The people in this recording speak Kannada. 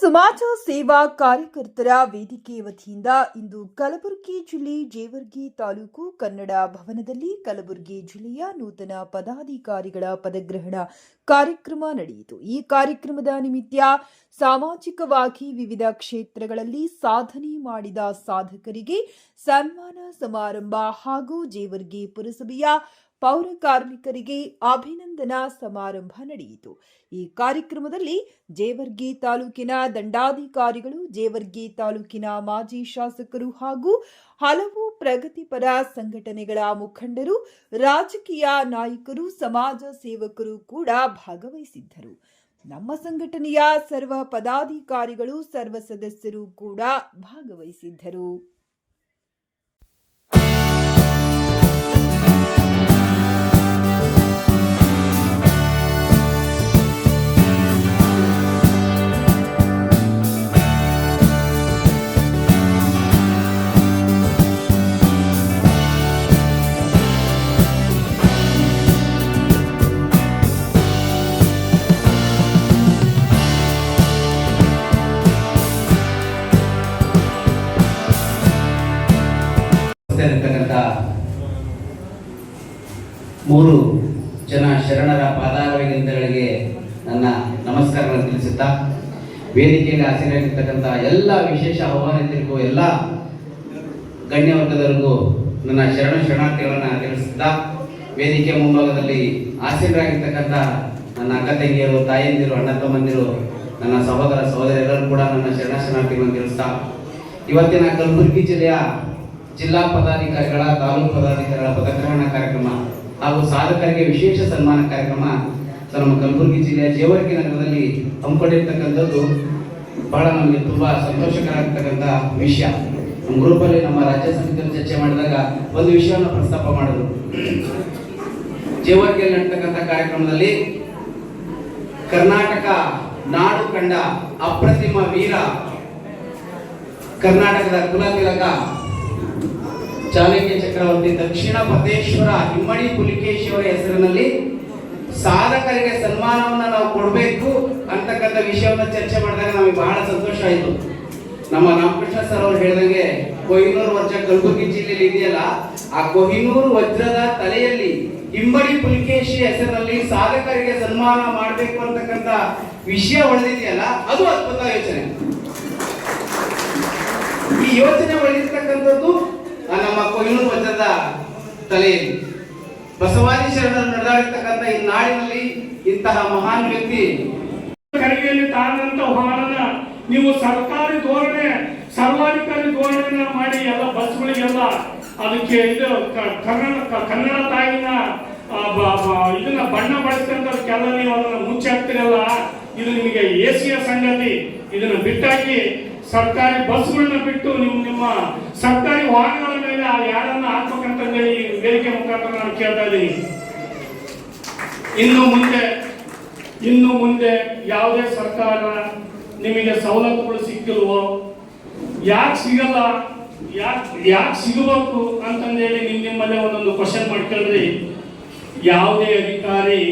ಸಮಾಜ ಸೇವಾ ಕಾರ್ಯಕರ್ತರ ವೇದಿಕೆ ವತಿಯಿಂದ ಇಂದು ಕಲಬುರಗಿ ಜಿಲ್ಲೆ ಜೇವರ್ಗಿ ತಾಲೂಕು ಕನ್ನಡ ಭವನದಲ್ಲಿ ಕಲಬುರಗಿ ಜಿಲ್ಲೆಯ ನೂತನ ಪದಾಧಿಕಾರಿಗಳ ಪದಗ್ರಹಣ ಕಾರ್ಯಕ್ರಮ ನಡೆಯಿತು. ಈ ಕಾರ್ಯಕ್ರಮದ ನಿಮಿತ್ತ ಸಾಮಾಜಿಕವಾಗಿ ವಿವಿಧ ಕ್ಷೇತ್ರಗಳಲ್ಲಿ ಸಾಧನೆ ಮಾಡಿದ ಸಾಧಕರಿಗೆ ಸನ್ಮಾನ ಸಮಾರಂಭ ಹಾಗೂ ಜೇವರ್ಗಿ ಪುರಸಭೆಯ ಪೌರ ಕಾರ್ಮಿಕರಿಗೆ ಅಭಿನಂದನಾ ಸಮಾರಂಭ ನಡೆಯಿತು. ಈ ಕಾರ್ಯಕ್ರಮದಲ್ಲಿ ಜೇವರ್ಗಿ ತಾಲೂಕಿನ ದಂಡಾಧಿಕಾರಿಗಳು, ಜೇವರ್ಗಿ ತಾಲೂಕಿನ ಮಾಜಿ ಶಾಸಕರು ಹಾಗೂ ಹಲವು ಪ್ರಗತಿಪರ ಸಂಘಟನೆಗಳ ಮುಖಂಡರು, ರಾಜಕೀಯ ನಾಯಕರು, ಸಮಾಜ ಸೇವಕರು ಕೂಡ ಭಾಗವಹಿಸಿದ್ದರು. ನಮ್ಮ ಸಂಘಟನೆಯ ಸರ್ವ ಪದಾಧಿಕಾರಿಗಳು, ಸರ್ವ ಸದಸ್ಯರು ಕೂಡ ಭಾಗವಹಿಸಿದ್ದರು. ಇರ್ತಕ್ಕಂಥ ಮೂರು ಜನ ಶರಣರ ಪಾದಾರವಿಂದಗಳಿಗೆ ನನ್ನ ನಮಸ್ಕಾರಗಳನ್ನು ತಿಳಿಸುತ್ತಾ, ವೇದಿಕೆಯಲ್ಲಿ ಹಾಸನಾಗಿರ್ತಕ್ಕಂಥ ಎಲ್ಲ ವಿಶೇಷ ಆಹ್ವಾನಿತರಿಗೂ, ಎಲ್ಲ ಗಣ್ಯ ವರ್ಗದವರಿಗೂ ನನ್ನ ಶರಣ ಶರಣಾರ್ಥಿಗಳನ್ನು ತಿಳಿಸುತ್ತಾ ವೇದಿಕೆ ಮುಂಭಾಗದಲ್ಲಿ ಆಸೀನರಾಗಿರ್ತಕ್ಕಂಥ ನನ್ನ ಅಕ್ಕ ತಂಗಿಯರು, ತಾಯಂದಿರು, ಅಣ್ಣ ತಮ್ಮಂದಿರು, ನನ್ನ ಸಹೋದರ ಸಹೋದರಿಯರು ಕೂಡ ನನ್ನ ಶರಣ ಶರಣಾರ್ಥಿಗಳನ್ನು ತಿಳಿಸ್ತಾ ಇವತ್ತಿನ ಕಲಬುರಗಿ ಜಿಲ್ಲೆಯ ಜಿಲ್ಲಾ ಪದಾಧಿಕಾರಿಗಳ, ತಾಲೂಕು ಪದಾಧಿಕಾರಿಗಳ ಪದಗ್ರಹಣ ಕಾರ್ಯಕ್ರಮ ಹಾಗೂ ಸಾಧಕರಿಗೆ ವಿಶೇಷ ಸನ್ಮಾನ ಕಾರ್ಯಕ್ರಮ ನಮ್ಮ ಕಲಬುರಗಿ ಜಿಲ್ಲೆಯ ಜೇವರ್ಗಿ ನಗರದಲ್ಲಿ ಹಮ್ಮಿಕೊಂಡಿರ್ತಕ್ಕಂಥದ್ದು ಬಹಳ ನಮಗೆ ತುಂಬಾ ಸಂತೋಷಕರ ಆಗ್ತಕ್ಕಂಥ ವಿಷಯ. ನಮ್ಮ ಗ್ರೂಪಲ್ಲಿ ನಮ್ಮ ರಾಜ್ಯ ಸಮಿತಿಯಲ್ಲಿ ಚರ್ಚೆ ಮಾಡಿದಾಗ ಒಂದು ವಿಷಯವನ್ನು ಪ್ರಸ್ತಾಪ ಮಾಡಿದ್ರು. ಜೇವರ್ಗಿಯಲ್ಲಿ ನಡ್ತಕ್ಕಂಥ ಕಾರ್ಯಕ್ರಮದಲ್ಲಿ ಕರ್ನಾಟಕ ನಾಡು ಕಂಡ ಅಪ್ರತಿಮ ವೀರ ಕರ್ನಾಟಕದ ಕುಲತಿಲಕ ಚಾಲುಕ್ಯ ಚಕ್ರವರ್ತಿ ದಕ್ಷಿಣ ಪತೇಶ್ವರ ಹಿಮ್ಮಡಿ ಪುಲಿಕೇಶ್ವರ ಹೆಸರಿನಲ್ಲಿ ಸಾಧಕರಿಗೆ ಸನ್ಮಾನವನ್ನ ನಾವು ಕೊಡಬೇಕು ಅಂತಕ್ಕಂಥ ವಿಷಯವನ್ನು ಚರ್ಚೆ ಮಾಡಿದಾಗ ನಮಗೆ ಬಹಳ ಸಂತೋಷ ಆಯಿತು. ನಮ್ಮ ರಾಮಕೃಷ್ಣ ಸರ್ ಅವರು ಹೇಳಿದಂಗೆ ಕೊಹಿನೂರು ವಜ್ರ ಕಲಬುರಗಿ ಜಿಲ್ಲೆಯಲ್ಲಿ ಇದೆಯಲ್ಲ, ಆ ಕೊಹಿನೂರು ವಜ್ರದ ತಲೆಯಲ್ಲಿ ಹಿಮ್ಮಡಿ ಪುಲಿಕೇಶಿ ಹೆಸರಿನಲ್ಲಿ ಸಾಧಕರಿಗೆ ಸನ್ಮಾನ ಮಾಡಬೇಕು ಅಂತಕ್ಕಂಥ ವಿಷಯ ಹೊಳೆದಿದೆಯಲ್ಲ ಅದು ಅದ್ಭುತ ಯೋಚನೆ. ಈ ಯೋಚನೆ ಒಳಗಿರ್ತಕ್ಕಂಥದ್ದು ನಮ್ಮ ಕೊಹಿನೂರು ವಜ್ರದ ತಲೆಯಲ್ಲಿ. ಬಸವಾದಿ ಶರಣರು ನಡೆದಾಡಿರ್ತಕ್ಕಂಥ ಈ ನಾಡಿನಲ್ಲಿ ಇಂತಹ ಮಹಾನ್ ವ್ಯಕ್ತಿ. ಕಡೆಗೆಯಲ್ಲಿ ತಾನಂತ ಹೋರಾಟ ನೀವು ಸರ್ಕಾರಿ ಧೋರಣೆ, ಸರ್ವಾಧಿಕಾರಿ ಧೋರಣೆಯನ್ನ ಮಾಡಿ ಎಲ್ಲ ಬಸ್ಗಳಿಗೆಲ್ಲ ಅದಕ್ಕೆ ಇದು ಕನ್ನಡ ಕನ್ನಡ ತಾಯಿನ ಇದನ್ನ ಬಣ್ಣ ಬಳಸ್ತಕ್ಕಂಥದಕ್ಕೆಲ್ಲ ನೀವು ಅದನ್ನ ಮುಚ್ಚಿ ಹಾಕ್ತಿರಲ್ಲ, ಇದು ನಿಮಗೆ ಏಸಿಯ ಸಂಗತಿ. ಇದನ್ನ ಬಿಟ್ಟಾಕಿ ಸರ್ಕಾರಿ ಬಸ್ಗಳನ್ನ ಬಿಟ್ಟು ನೀವು ನಿಮ್ಮ ಸರ್ಕಾರಿ ವಾಹನಗಳ ಮೇಲೆ ಆ ಯಾರನ್ನ ಹಾಕ್ಬೇಕಂತ ಹೇಳಿ ವೇದಿಕೆ ಮುಖಾಂತರ ನಾನು ಕೇಳ್ತಾ ಇದ್ದೀನಿ. ಇನ್ನು ಮುಂದೆ ಇನ್ನು ಮುಂದೆ ಯಾವುದೇ ಸರ್ಕಾರ ನಿಮಗೆ ಸವಲತ್ತುಗಳು ಸಿಕ್ಕಿಲ್ವೋ, ಯಾಕೆ ಸಿಗಲ್ಲ, ಯಾಕೆ ಯಾಕೆ ಸಿಗಬೇಕು ಅಂತಂದೇಳಿ ನಿಮ್ಮ ನಿಮ್ಮಲ್ಲೇ ಒಂದೊಂದು ಕ್ವಶನ್ ಮಾಡ್ಕೊಳ್ರಿ ಯಾವುದೇ ಅಧಿಕಾರಿ